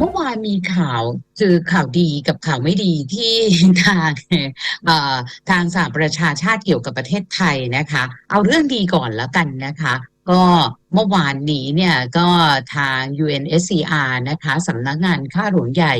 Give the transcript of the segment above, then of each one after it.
เมื่อวานมีข่าวคือข่าวดีกับข่าวไม่ดีที่ทางทางสหประชาชาติเกี่ยวกับประเทศไทยนะคะ เอาเรื่องดีก่อนแล้วกันนะคะ ก็เมื่อวานนี้เนี่ยก็ทาง UNSCR นะคะสำนักงานข้าหลวงใหญ่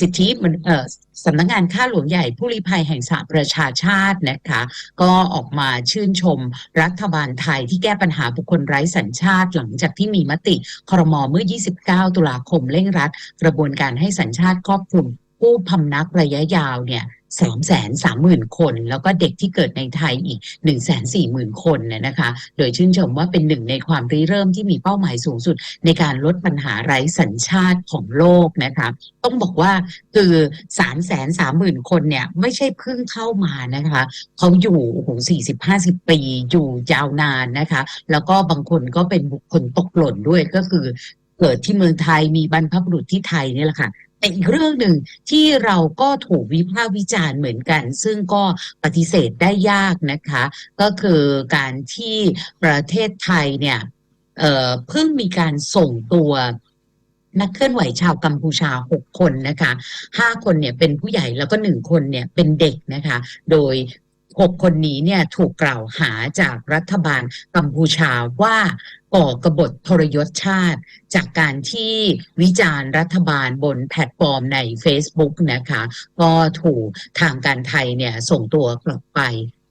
สิทธิมันเอ่อสำนักงานข้าหลวงใหญ่ผู้ลี้ภัยแห่งสหประชาชาตินะคะ ก็ออกมาชื่นชมรัฐบาลไทยที่แก้ปัญหาบุคคลไร้สัญชาติ หลังจากที่มีมติครมเมื่อ 29 ตุลาคมเร่งรัด กระบวนการให้สัญชาติครอบคลุมผู้พำนักระยะยาวเนี่ย สามแสนสามหมื่นคน แล้วก็เด็กที่เกิดในไทยอีกหนึ่งแสนสี่หมื่นคนเนี่ยนะคะ โดยชื่นชมว่าเป็นหนึ่งในความริเริ่มที่มีเป้าหมายสูงสุด ในการลดปัญหาไร้สัญชาติของโลกนะคะ ต้องบอกว่าคือสามแสนสามหมื่นคนเนี่ยไม่ใช่เพิ่งเข้ามานะคะเขาอยู่โอ้โหสี่สิบห้าสิบปีอยู่ยาวนานนะคะ แล้วก็บางคนก็เป็นบุคคลตกหล่นด้วยก็คือเกิดที่เมืองไทยมีบรรพบุรุษที่ไทยนี่แหละค่ะ แต่อีกเรื่องหนึ่งที่เราก็ถูกวิพากษ์วิจารณ์เหมือนกัน ซึ่งก็ปฏิเสธได้ยากนะคะ ก็คือการที่ประเทศไทยเนี่ยเเพิ่งมีการส่งตัวนักเคลื่อนไหวชาวกัมพูชาหกคนนะคะห้าคนเนี่ยเป็นผู้ใหญ่แล้วก็หนึ่งคนเนี่ยเป็นเด็กนะคะ โดย 6 คนนี้เนี่ยถูกกล่าวหาจากรัฐบาลกัมพูชาว่าก่อกบฏทรยศชาติ จากการที่วิจารณ์รัฐบาลบนแพลตฟอร์มใน Facebook นะคะ ก็ถูกทางการไทยเนี่ยส่งตัวกลับไป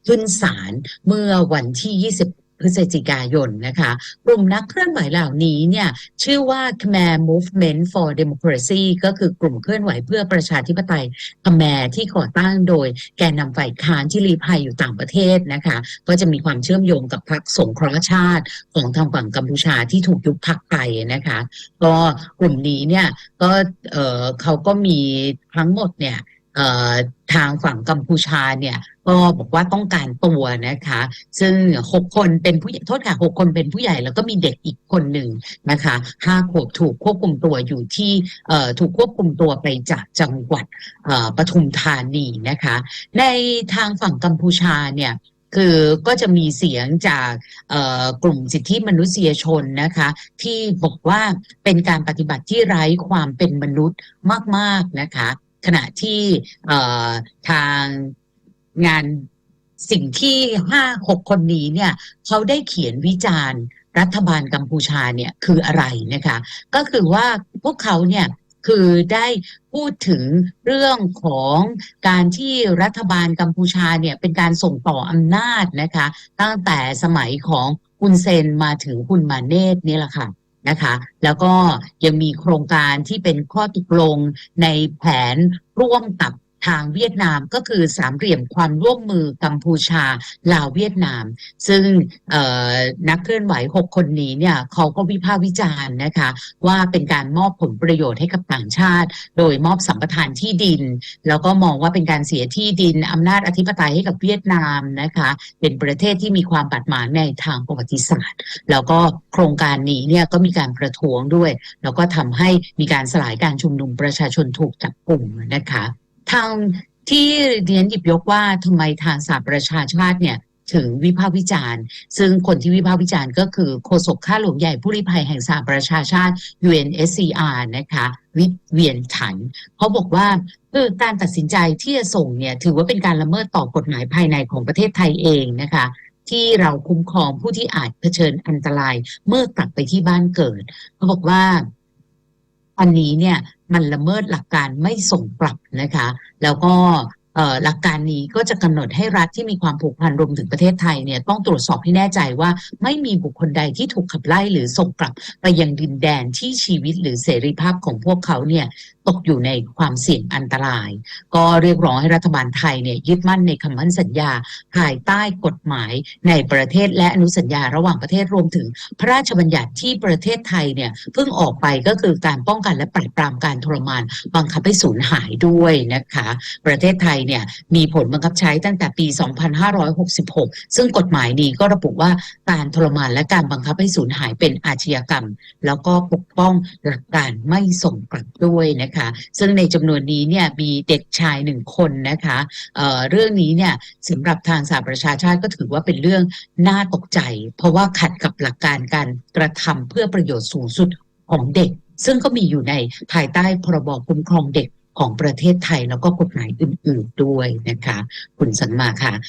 ขึ้นศาลเมื่อวันที่20 พฤศจิกายนนะคะ กลุ่มนักเคลื่อนไหวเหล่านี้เนี่ยชื่อว่า Khmer Movement for Democracy ก็คือกลุ่มเคลื่อนไหวเพื่อประชาธิปไตย Khmer ที่ก่อตั้งโดยแกนนำฝ่ายค้านที่ลี้ภัยอยู่ต่างประเทศนะคะ ก็จะมีความเชื่อมโยงกับพรรคสงเคราะห์ชาติของทางฝั่งกัมพูชาที่ถูกยุบพรรคไปนะคะ ก็กลุ่มนี้เนี่ยก็เออเขาก็มีทั้งหมดเนี่ย ทางฝั่งกัมพูชาเนี่ยก็บอกว่าต้องการตัวนะคะ ซึ่งหกคนเป็นผู้ใหญ่โทษค่ะหกคนเป็นผู้ใหญ่แล้วก็มีเด็กอีกคนหนึ่งนะคะห้าขวบถูกควบคุมตัวอยู่ที่ถูกควบคุมตัวไปจากจังหวัดปทุมธานีนะคะ ในทางฝั่งกัมพูชาเนี่ยคือก็จะมีเสียงจากกลุ่มสิทธิมนุษยชนนะคะ ที่บอกว่าเป็นการปฏิบัติที่ไร้ความเป็นมนุษย์มาก ๆนะคะ ขณะที่ทางงานสิ่งที่ห้าหกคนนี้เนี่ยเขาได้เขียนวิจารณ์รัฐบาลกัมพูชาเนี่ยคืออะไรนะคะ ก็คือว่าพวกเขาเนี่ยคือได้พูดถึงเรื่องของการที่รัฐบาลกัมพูชาเนี่ยเป็นการส่งต่ออำนาจนะคะ ตั้งแต่สมัยของคุนเซนมาถึงคุณมาเนตนี่แหละค่ะ นะคะ แล้วก็ยังมีโครงการที่เป็นข้อตกลงในแผนร่วมกับ ทางเวียดนามก็คือสามเหลี่ยมความร่วมมือกัมพูชาลาวเวียดนาม ซึ่งนักเคลื่อนไหวหกคนนี้เนี่ยเขาก็วิพากษ์วิจารณ์นะคะ ว่าเป็นการมอบผลประโยชน์ให้กับต่างชาติ โดยมอบสัมปทานที่ดิน แล้วก็มองว่าเป็นการเสียที่ดินอำนาจอธิปไตยให้กับเวียดนามนะคะ เป็นประเทศที่มีความบาดหมางในทางประวัติศาสตร์ แล้วก็โครงการนี้เนี่ยก็มีการประท้วงด้วย แล้วก็ทำให้มีการสลายการชุมนุมประชาชนถูกจับกลุ่มนะคะ ทางที่เรียนหยิบยกว่าทำไมทางสหประชาชาติเนี่ยถึงวิพากษ์วิจารณ์ ซึ่งคนที่วิพากษ์วิจารณ์ก็คือโฆษกข้าหลวงใหญ่ผู้ลี้ภัยแห่งสหประชาชาติ UNSCR นะคะวิเวียนถันเขาบอกว่าคือการตัดสินใจที่จะส่งเนี่ยถือว่าเป็นการละเมิดต่อกฎหมายภายในของประเทศไทยเองนะคะที่เราคุ้มครองผู้ที่อาจเผชิญอันตรายเมื่อกลับไปที่บ้านเกิดเขาบอกว่า อันนี้เนี่ยมันละเมิดหลักการไม่ส่งกลับนะคะ แล้วก็ หลักการนี้ก็จะกำหนดให้รัฐที่มีความผูกพันรวมถึงประเทศไทยเนี่ยต้องตรวจสอบให้แน่ใจว่าไม่มีบุคคลใดที่ถูกขับไล่หรือส่งกลับไปยังดินแดนที่ชีวิตหรือเสรีภาพของพวกเขาเนี่ยตกอยู่ในความเสี่ยงอันตราย ก็เรียกร้องให้รัฐบาลไทยเนี่ยยึดมั่นในคำมั่นสัญญา ภายใต้กฎหมายในประเทศและอนุสัญญาระหว่างประเทศรวมถึงพระราชบัญญัติที่ประเทศไทยเนี่ยเพิ่งออกไปก็คือการป้องกันและปราบปรามการทรมานบังคับให้สูญหายด้วยนะคะ ประเทศไทยเนี่ยมีผลบังคับใช้ตั้งแต่ปี 2566 ซึ่งกฎหมายนี้ก็ระบุว่าการทรมานและการบังคับให้สูญหายเป็นอาชญากรรม แล้วก็ปกป้องหลักการไม่ส่งกลับด้วยนะคะ ซึ่งในจำนวนนี้เนี่ยมีเด็กชายหนึ่งคนนะคะเเรื่องนี้เนี่ยสำหรับทางสหประชาชาติก็ถือว่าเป็นเรื่องน่าตกใจ เพราะว่าขัดกับหลักการการกระทำเพื่อประโยชน์สูงสุดของเด็ก ซึ่งก็มีอยู่ในภายใต้พรบคุ้มครองเด็ก ของประเทศไทยแล้วก็กฎหมายอื่น ๆด้วยนะคะ คุณสันมาค่ะ